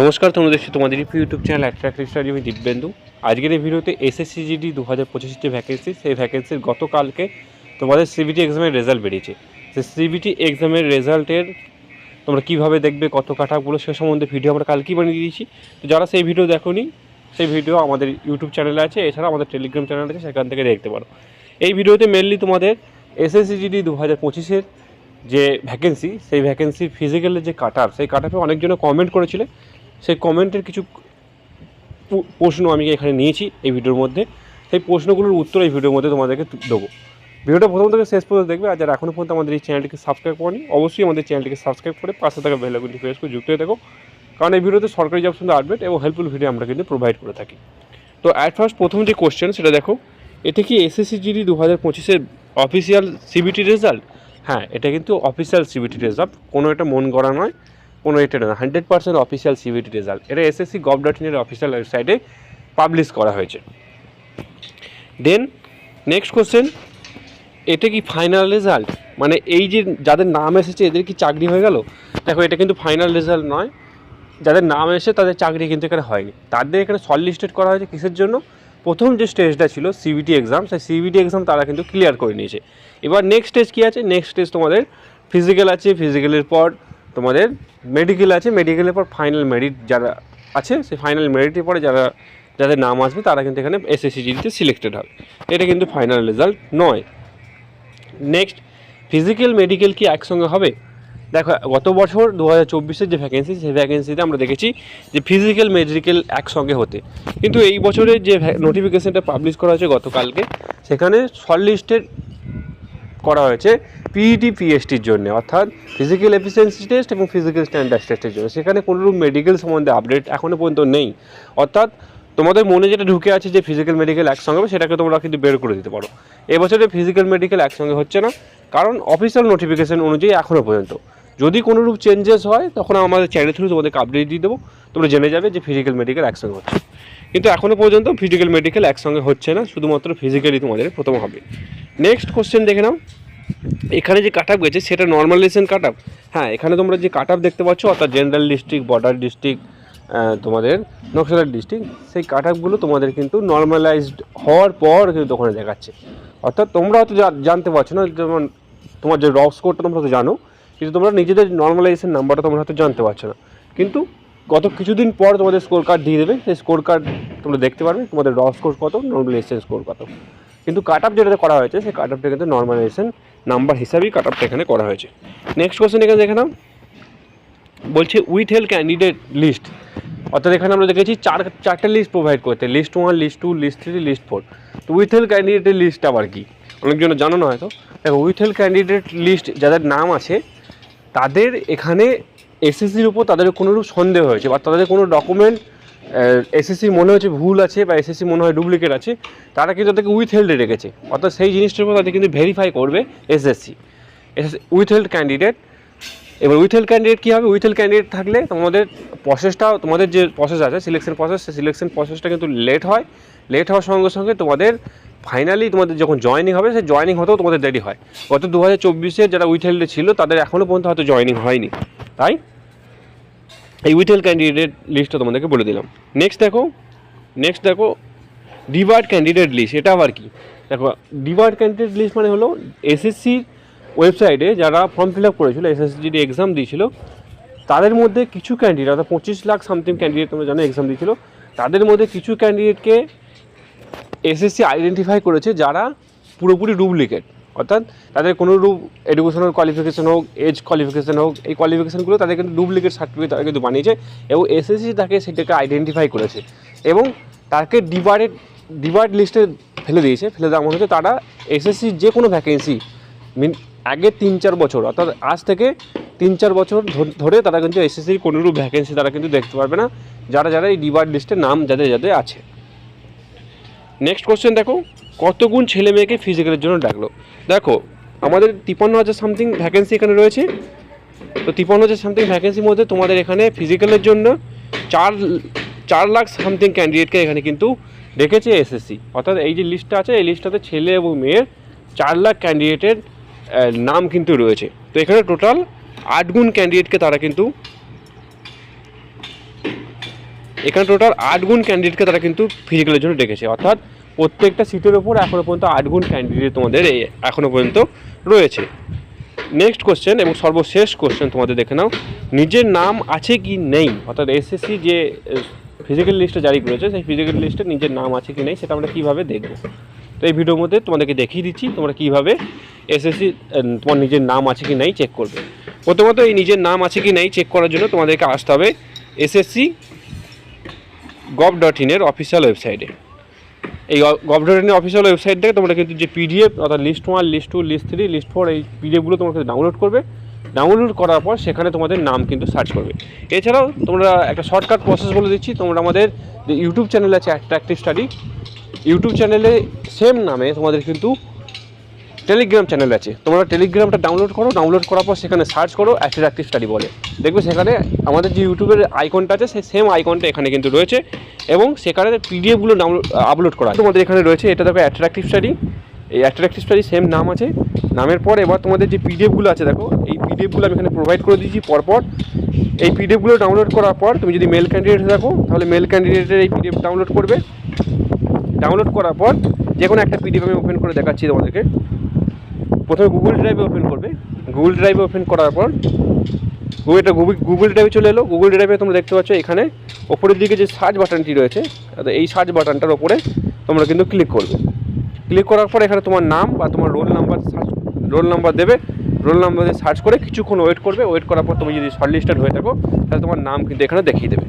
নমস্কার, তোমরা দেখছি তোমাদের ইউটিউব চ্যানেল অ্যাট্রাক্টিভ স্টাডি আমি দিব্যেন্দু। আজকের এই ভিডিওতে এসএসসিজিডি দু হাজার পঁচিশের যে ভ্যাকেন্সি সেই ভ্যাকেন্সির গতকালকে তোমাদের সিবিটি এক্সামের রেজাল্ট বেরিয়েছে। সেই সিবিটি এক্সামের রেজাল্টের তোমরা কীভাবে দেখবে, কত কাটাগুলো সে সম্বন্ধে ভিডিও আমরা কালকেই বানিয়ে দিয়েছি। তো যারা সেই ভিডিও দেখোনি, সেই ভিডিও আমাদের ইউটিউব চ্যানেলে আছে, এছাড়া আমাদের টেলিগ্রাম চ্যানেল আছে, সেখান থেকে দেখতে পারো। এই ভিডিওতে মেনলি তোমাদের এসএসসিজিডি দু হাজার পঁচিশের যে ভ্যাকেন্সি সেই ভ্যাকেন্সির ফিজিক্যালের যে কাট সেই কাট আপে অনেকজনে কমেন্ট করেছিলে। সেই কমেন্টের কিছু প্রশ্ন আমি এখানে নিয়েছি এই ভিডিওর মধ্যে। সেই প্রশ্নগুলোর উত্তর এই ভিডিওর মধ্যে তোমাদেরকে দেবো। ভিডিওটা প্রথম থেকে শেষ পর্যন্ত দেখবে আর যারা এখনও পর্যন্ত আমাদের এই চ্যানেলটিকে সাবস্ক্রাইব করেনি, অবশ্যই আমাদের চ্যানেলটিকে সাবস্ক্রাইব করে পাশে থাকা বেলাগুলি প্রেস করে যুক্ত হয়ে থাকো। কারণ এই ভিডিওতে সরকারি জব সম্বন্ধে আপডেট এবং হেল্পফুল ভিডিও আমরা কিন্তু প্রোভাইড করে থাকি। তো অ্যাট ফার্স্ট প্রথম যে কোশ্চেন সেটা দেখো এটা কি এসএসসি জিডি দু হাজার পঁচিশের অফিসিয়াল সিবিটি রেজাল্ট হ্যাঁ এটা কিন্তু অফিসিয়াল সিবিটি রেজাল্ট কোনো এটা মন গড়া নয়। কোনো এটা না hundred percent official CBT result এটা এসএসসি গভ ডট ইনের অফিসিয়াল ওয়েবসাইটে পাবলিশ করা হয়েছে। দেন নেক্সট কোশ্চেন এটা কি ফাইনাল রেজাল্ট মানে এই যে যাদের নাম এসেছে, এদের কি চাকরি হয়ে গেল? দেখো, এটা কিন্তু ফাইনাল রেজাল্ট নয়। যাদের নাম এসে তাদের চাকরি কিন্তু এখানে হয়নি। তাদের এখানে শর্ট লিস্টেড করা হয়েছে কিসের জন্য? প্রথম যে স্টেজটা ছিল সিবিটি এক্সাম সেই সিবিটি এক্সাম তারা কিন্তু ক্লিয়ার করে নিয়েছে। এবার নেক্সট স্টেজ কী আছে? নেক্সট স্টেজ তোমাদের ফিজিক্যাল আছে ফিজিক্যালের পর তোমাদের মেডিকেল আছে মেডিকেলের পর ফাইনাল মেরিট যারা আছে, সেই ফাইনাল মেরিটের পরে যারা, যাদের নাম আসবে, তারা কিন্তু এখানে এসএসসিজিতে সিলেক্টেড হবে। এটা কিন্তু ফাইনাল রেজাল্ট নয়। নেক্সট ফিজিক্যাল মেডিকেল কি একসঙ্গে হবে? দেখো, গত বছর দু হাজার চব্বিশের যে ভ্যাকেন্সি সেই ভ্যাকেন্সিতে আমরা দেখেছি যে ফিজিক্যাল মেডিকেল একসঙ্গে হতে। কিন্তু এই বছরের যে নোটিফিকেশানটা পাবলিশ করা হয়েছে গতকালকে, সেখানে শর্ট লিস্টেড করা হয়েছে পিইটি পিএসটির জন্য, অর্থাৎ ফিজিক্যাল এফিসিয়েন্সি টেস্ট এবং ফিজিক্যাল স্ট্যান্ডার্ড টেস্টের জন্য। সেখানে কোনোরূপ মেডিকেল সম্বন্ধে আপডেট এখনও পর্যন্ত নেই। অর্থাৎ তোমাদের মনে যেটা ঢুকে আছে যে ফিজিক্যাল মেডিকেল একসঙ্গে হবে, সেটাকে তোমরা কিন্তু বের করে দিতে পারো। এবছরে ফিজিক্যাল মেডিকেল একসঙ্গে হচ্ছে না, কারণ অফিসিয়াল নোটিফিকেশন অনুযায়ী এখনও পর্যন্ত। যদি কোনোরূপ চেঞ্জেস হয়, তখন আমাদের চ্যানেল থ্রু তোমাদেরকে আপডেট দিয়ে দেবো। তোমরা জেনে যাবে যে ফিজিক্যাল মেডিকেল একসঙ্গে হচ্ছে। কিন্তু এখনও পর্যন্ত ফিজিক্যাল মেডিকেল একসঙ্গে হচ্ছে না, শুধুমাত্র ফিজিক্যালি তোমাদের প্রথম হবে। নেক্সট কোশ্চেন দেখে নাও। এখানে যে কাট আপ গেছে, সেটা নর্মালাইজেশন কাট আপ হ্যাঁ এখানে তোমরা যে কাট আপ দেখতে পাচ্ছ, অর্থাৎ জেনারেল ডিস্ট্রিক্ট বর্ডার ডিস্ট্রিক্ট তোমাদের নকশালার ডিস্ট্রিক্ট সেই কাট আপগুলো তোমাদের কিন্তু নর্মালাইজড হওয়ার পর কিন্তু ওখানে দেখাচ্ছে। অর্থাৎ তোমরা হয়তো জানতে পারছ না, যেমন তোমার যে র স্কোরটা তোমরা হয়তো জানো, কিন্তু তোমরা নিজেদের নর্মালাইজেশন নাম্বারটা তোমরা হয়তো জানতে পারছ না। কিন্তু গত কিছুদিন পর তোমাদের স্কোর কার্ড দিয়ে দেবে, সেই স্কোর কার্ড তোমরা দেখতে পারবে তোমাদের র স্কোর কত নর্মালাইজেশন স্কোর কত। কিন্তু কাট আপ যেটা করা হয়েছে, সেই কাট আপটা কিন্তু নর্মালাইজেশন নাম্বার হিসাবেই কাট আপটা এখানে করা হয়েছে। নেক্সট কোশ্চেন এখানে দেখে নাও। বলছে উইথ হেল ক্যান্ডিডেট লিস্ট অর্থাৎ এখানে আমরা দেখেছি চার, চারটে লিস্ট প্রোভাইড করতে। List one list two list three list four তো উইথ হেল ক্যান্ডিডেটের লিস্ট আবার কি? অনেকজন জানো না হয়তো। দেখো উইথ হেল ক্যান্ডিডেট লিস্ট যাদের নাম আছে, তাদের এখানে এসএসসির উপর তাদের কোনোরূপ সন্দেহ হয়েছে বা তাদের কোনো ডকুমেন্ট এসএসসি মনে হচ্ছে ভুল আছে বা এসএসসি মনে হয় ডুপ্লিকেট আছে, তারা কিন্তু তাদেরকে উইথ হেল্ডে রেখেছে। অর্থাৎ সেই জিনিসটার উপর তাদের কিন্তু ভেরিফাই করবে SSC SSC withheld candidate এবার উইথেল ক্যান্ডিডেট কী হবে? উইথেল ক্যান্ডিডেট থাকলে তোমাদের প্রসেসটা তোমাদের যে প্রসেস আছে সিলেকশন প্রসেস সেই সিলেকশন প্রসেসটা কিন্তু লেট হয়। লেট হওয়ার সঙ্গে সঙ্গে তোমাদের ফাইনালি তোমাদের যখন জয়েনিং হবে, সেই জয়েনিং হতেও তোমাদের দেরি হয়। গত দু হাজার চব্বিশে যারা উইথ হেল্ডে ছিল, তাদের এখনও পর্যন্ত হয়তো জয়েনিং হয়নি। তাই? এই উইথেল ক্যান্ডিডেট লিস্টটা তোমাদেরকে বলে দিলাম। নেক্সট দেখো নেক্সট দেখো ডিভার্ট ক্যান্ডিডেট লিস্ট এটা আবার কি? দেখো ডিভার্ট ক্যান্ডিডেট লিস্ট মানে হলো এসএসসির ওয়েবসাইটে যারা ফর্ম ফিল আপ করেছিল এসএসসি এক্সাম দিয়েছিল, তাদের মধ্যে কিছু ক্যান্ডিডেট অর্থাৎ পঁচিশ লাখ সামথিং ক্যান্ডিডেট তোমরা জানো এক্সাম দিয়েছিল, তাদের মধ্যে কিছু ক্যান্ডিডেটকে এসএসসি আইডেন্টিফাই করেছে যারা পুরোপুরি ডুপ্লিকেট অর্থাৎ তাদের কোনো রূপ এডুকেশনাল কোয়ালিফিকেশন হোক এজ কোয়ালিফিকেশন হোক, এই কোয়ালিফিকেশনগুলো তাদের কিন্তু ডুপ্লিকেট সার্টিফিকেট তারা কিন্তু বানিয়েছে এবং এসএসসি তাকে সেটাকে আইডেন্টিফাই করেছে এবং তাকে ডিভার্ডেড ডিভার্ড লিস্টে ফেলে দিয়েছে। ফেলে দেওয়া মনে হচ্ছে তারা এসএসসি যে কোনো ভ্যাকেন্সি মিন আগে তিন চার বছর, অর্থাৎ আজ থেকে তিন চার বছর ধরে তারা কিন্তু এসএসসির কোনোরূপ ভ্যাকেন্সি তারা কিন্তু দেখতে পারবে না। যারা যারা এই ডিভার্ড লিস্টে নাম যাদের যাদের আছে। নেক্সট কোশ্চেন দেখো, কতগুণ ছেলে মেয়েকে ফিজিক্যালের জন্য ডাকলো? দেখো, আমাদের তিপ্পান্ন হাজার সামথিং ভ্যাকেন্সি এখানে রয়েছে। তো তিপ্পান্ন হাজার সামথিং ভ্যাকেন্সির মধ্যে তোমাদের এখানে ফিজিক্যালের জন্য চার চার লাখ সামথিং ক্যান্ডিডেটকে এখানে কিন্তু ডেকেছে এসএসসি অর্থাৎ এই যে লিস্টটা আছে, এই লিস্টটাতে ছেলে এবং মেয়ের চার লাখ ক্যান্ডিডেটের নাম কিন্তু রয়েছে। তো এখানে টোটাল আট গুণ ক্যান্ডিডেটকে তারা কিন্তু এখানে টোটাল আট গুণ ক্যান্ডিডেটকে তারা কিন্তু ফিজিক্যালের জন্য ডেকেছে। অর্থাৎ প্রত্যেকটা সিটের ওপর এখনও পর্যন্ত আট গুণ ক্যান্ডিডেট তোমাদের এখনও পর্যন্ত রয়েছে। নেক্সট কোশ্চেন এবং সর্বশেষ কোশ্চেন তোমাদের দেখে নাও। নিজের নাম আছে কি নেই? অর্থাৎ এসএসসি যে ফিজিক্যাল লিস্টে জারি করেছে, সেই ফিজিক্যাল লিস্টে নিজের নাম আছে কি নেই, সেটা আমরা কীভাবে দেখব? তো এই ভিডিওর মধ্যে তোমাদেরকে দেখিয়ে দিচ্ছি, তোমরা কীভাবে এসএসসি তোমার নিজের নাম আছে কি নেই চেক করবে। প্রথমত এই নিজের নাম আছে কি নেই চেক করার জন্য তোমাদেরকে আসতে হবে এসএসসি গভ ডট ইনের অফিসিয়াল ওয়েবসাইটে এই গভ ডট ইনের অফিসিয়াল ওয়েবসাইট থেকে তোমরা কিন্তু যে পিডিএফ অর্থাৎ list one list two list three list four এই পিডিএফগুলো তোমরা ডাউনলোড করবে। ডাউনলোড করার পর সেখানে তোমাদের নাম কিন্তু সার্চ করবে। এছাড়াও তোমরা একটা শর্টকাট প্রসেস বলে দিচ্ছি, তোমরা আমাদের যে ইউটিউব চ্যানেল আছে অ্যাট্রাক্টিভ স্টাডি ইউটিউব চ্যানেলে সেম নামে তোমাদের কিন্তু টেলিগ্রাম চ্যানেল আছে। তোমরা টেলিগ্রামটা ডাউনলোড করো ডাউনলোড করার পর সেখানে সার্চ করো অ্যাট্রাক্টিভ স্টাডি বলে। দেখবে সেখানে আমাদের যে ইউটিউবের আইকনটা আছে সেই সেম আইকনটা এখানে কিন্তু রয়েছে এবং সেখানে পিডিএফগুলো ডাউনলোড আপলোড করা তোমাদের এখানে রয়েছে, এটা দেখো অ্যাট্রাক্টিভ স্টাডি এই অ্যাট্রাক্টিভ স্টাডি সেম নাম আছে। নামের পর এবার তোমাদের যে পিডিএফগুলো আছে, দেখো, এই পিডিএফগুলো আমি এখানে প্রোভাইড করে দিয়েছি পরপর। এই পিডিএফগুলো ডাউনলোড করার পর তুমি যদি মেল ক্যান্ডিডেট থাকো, তাহলে মেল ক্যান্ডিডেটের এই পিডিএফ ডাউনলোড করবে। ডাউনলোড করার পর যে কোনো একটা পিডিএফ আমি ওপেন করে দেখাচ্ছি তোমাদেরকে। প্রথমে গুগল ড্রাইভে ওপেন করবে। গুগল ড্রাইভে ওপেন করার পর গুগলটা গুগল ড্রাইভে চলে এলো। গুগল ড্রাইভে তোমরা দেখতে পাচ্ছ এখানে ওপরের দিকে যে সার্চ বাটনটি রয়েছে এই সার্চ বাটনটার ওপরে তোমরা কিন্তু ক্লিক করবে। ক্লিক করার পর এখানে তোমার নাম বা তোমার roll number search roll number দেবে। রোল নাম্বার দিয়ে সার্চ করে কিছুক্ষণ ওয়েট করবে। ওয়েট করার পর তুমি যদি শর্ট লিস্টেড হয়ে থাকো, তাহলে তোমার নাম কিন্তু এখানে দেখিয়ে দেবে।